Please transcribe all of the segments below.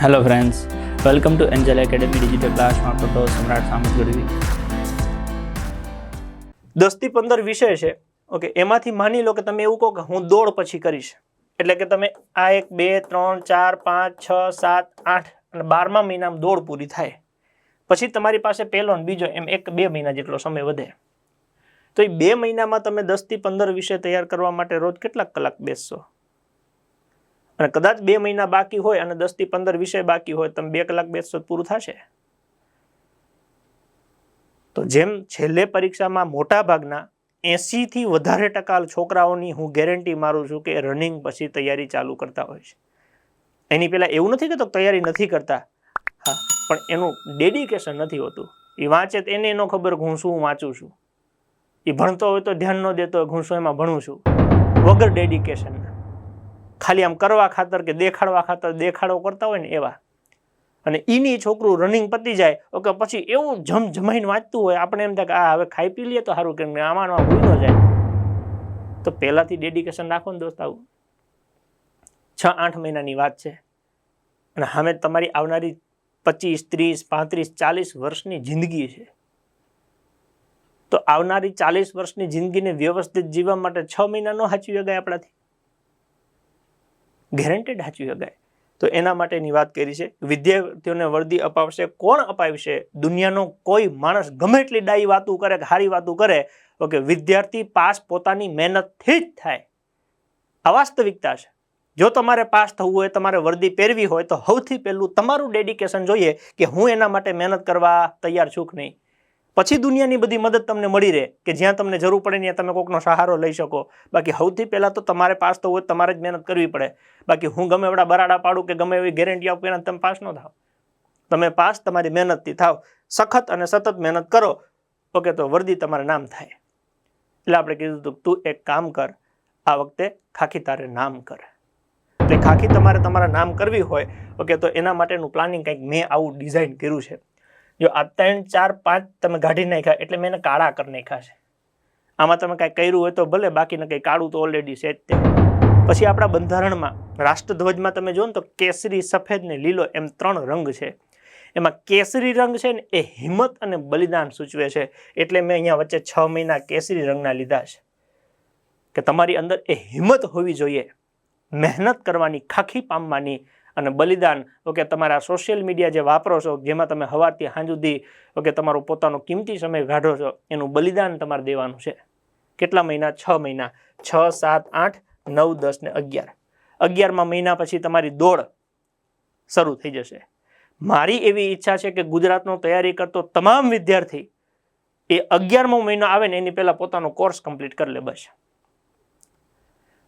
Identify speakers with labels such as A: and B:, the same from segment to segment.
A: Hello friends welcome to Angel Academy digital ક્લાસમાં તો સમ્રાટ સામત ગઢવી
B: દસથી પંદર વિષય છે. ઓકે એમાંથી માની લો કે તમે એવું કહો કે હું દોડ પછી કરીશ. એટલે કે તમે આ એક, બે, ત્રણ, ચાર, પાંચ, છ, સાત, આઠ અને બારમા મહિનામાં દોડ પૂરી થાય. પછી તમારી પાસે પહેલો બીજો એમ એક, બે મહિના જેટલો સમય વધે. તો એ બે મહિનામાં તમે દસથી પંદર વિષય તૈયાર કરવા માટે રોજ કેટલાક કલાક બેસશો? અને કદાચ બે મહિના બાકી હોય અને દસથી પંદર વિષય બાકી હોય, તમે બે કલાક બેસશો પૂરું થશે. તો જેમ છેલ્લે પરીક્ષામાં મોટા ભાગના એંસીથી વધારે ટકા છોકરાઓની હું ગેરંટી મારું છું કે રનિંગ પછી તૈયારી ચાલુ કરતા હોય છે. એની પહેલાં એવું નથી કે તો તૈયારી નથી કરતા. હા, પણ એનું ડેડિકેશન નથી હોતું. એ વાંચે તો એને એનો ખબર હું શું વાંચું છું. એ ભણતો હોય તો ધ્યાન ન દેતો હોય હું શું એમાં ભણું છું. વગર ડેડિકેશન ખાલી આમ કરવા ખાતર કે દેખાડવા ખાતર દેખાડો કરતા હોય ને એવા. અને એની છોકરું રનિંગ પતી જાય, ઓકે, પછી એવું જમ વાંચતું હોય, આપણે એમ થાય કે આ હવે ખાઈ પી લઈએ તો સારું કે આમાં ભૂલ ન જાય. તો પહેલાંથી ડેડિકેશન રાખો ને દોસ્ત આવું છ, આઠ મહિનાની વાત છે. અને સામે તમારી આવનારી પચીસ, ત્રીસ, પાંત્રીસ, ચાલીસ વર્ષની જિંદગી છે. તો આવનારી ચાલીસ વર્ષની જિંદગીને વ્યવસ્થિત જીવવા માટે છ મહિના ન સાચવી શકાય આપણાથી. ગેરંટેડ હાચવી શકાય. તો એના માટેની વાત કરી છે. વિદ્યાર્થીઓને વર્દી અપાવશે, કોણ અપાવશે? દુનિયાનો કોઈ માણસ ગમે એટલી ડાઈ વાતું કરે કે સારી વાતું કરે, તો કે વિદ્યાર્થી પાસ પોતાની મહેનતથી જ થાય. આ વાસ્તવિકતા છે. જો તમારે પાસ થવું હોય, તમારે વર્દી પહેરવી હોય, તો સૌથી પહેલું તમારું ડેડિકેશન જોઈએ કે હું એના માટે મહેનત કરવા તૈયાર છું કે નહીં. પછી દુનિયાની બધી મદદ તમને મળી રહે કે જ્યાં તમને જરૂર પડે ત્યાં તમે કોઈકનો સહારો લઈ શકો. બાકી સૌથી પહેલાં તો તમારે પાસ થવું હોય તમારે જ મહેનત કરવી પડે. બાકી હું ગમે એવડા બરાડા પાડું કે ગમે એવી ગેરંટી આપું એના તમે પાસ ન થાવ. તમે પાસ તમારી મહેનતથી થાવ. સખત અને સતત મહેનત કરો. ઓકે, તો વર્દી તમારે નામ થાય. એટલે આપણે કીધું હતું તું એક કામ કર. આ વખતે ખાખી તારે નામ કર. એટલે ખાખી તમારે તમારા નામ કરવી હોય, ઓકે, તો એના માટેનું પ્લાનિંગ કંઈક મેં આવું ડિઝાઇન કર્યું છે. જો આ ત્રણ, ચાર, પાંચ તમે કાઢી નાખ્યા એટલે મેં એને કાળા કરી નાખ્યા છે. આમાં તમે કાંઈ કર્યું હોય તો ભલે, બાકીને કંઈ કાળું તો ઓલરેડી છે જ તે. પછી આપણા બંધારણમાં, રાષ્ટ્રધ્વજમાં તમે જો ને તો કેસરી, સફેદ ને લીલો એમ ત્રણ રંગ છે. એમાં કેસરી રંગ છે ને એ હિંમત અને બલિદાન સૂચવે છે. એટલે મેં અહીંયા વચ્ચે છ મહિના કેસરી રંગના લીધા છે. કે તમારી અંદર એ હિંમત હોવી જોઈએ. મહેનત કરવાની, ખાખી પામવાની અને બલિદાન, ઓકે, તમારા સોશિયલ મીડિયા જે વાપરો છો, જેમાં તમે સાંજ સુધી, ઓકે, તમારો પોતાનો કિંમતી સમય કાઢો છો, એનું બલિદાન તમારે દેવાનું છે. કેટલા મહિના? છ મહિના. છ, સાત, આઠ, નવ, દસ ને અગિયાર. અગિયારમાં મહિના પછી તમારી દોડ શરૂ થઈ જશે. મારી એવી ઈચ્છા છે કે ગુજરાતનો તૈયારી કરતો તમામ વિદ્યાર્થી એ અગિયારમો મહિનો આવે ને એની પહેલાં પોતાનો કોર્સ કમ્પ્લીટ કરી લે બસ.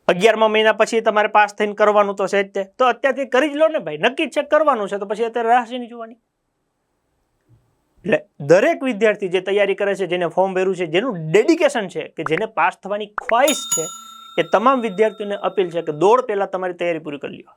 B: અગિયારમા મહિના પછી તમારે પાસ થઈને કરવાનું તો છે જ તે. તો અત્યારથી કરી જ લો ને ભાઈ. નક્કી છે કરવાનું છે, તો પછી અત્યારે રાહ નહીં જોવાની? એટલે દરેક વિદ્યાર્થી જે તૈયારી કરે છે, જેને ફોર્મ ભર્યું છે, જેનું ડેડિકેશન છે કે જેને પાસ થવાની ખ્વાહિશ છે, એ તમામ વિદ્યાર્થીઓને અપીલ છે કે દોડ પહેલાં તમારી તૈયારી પૂરી કરી લ્યો.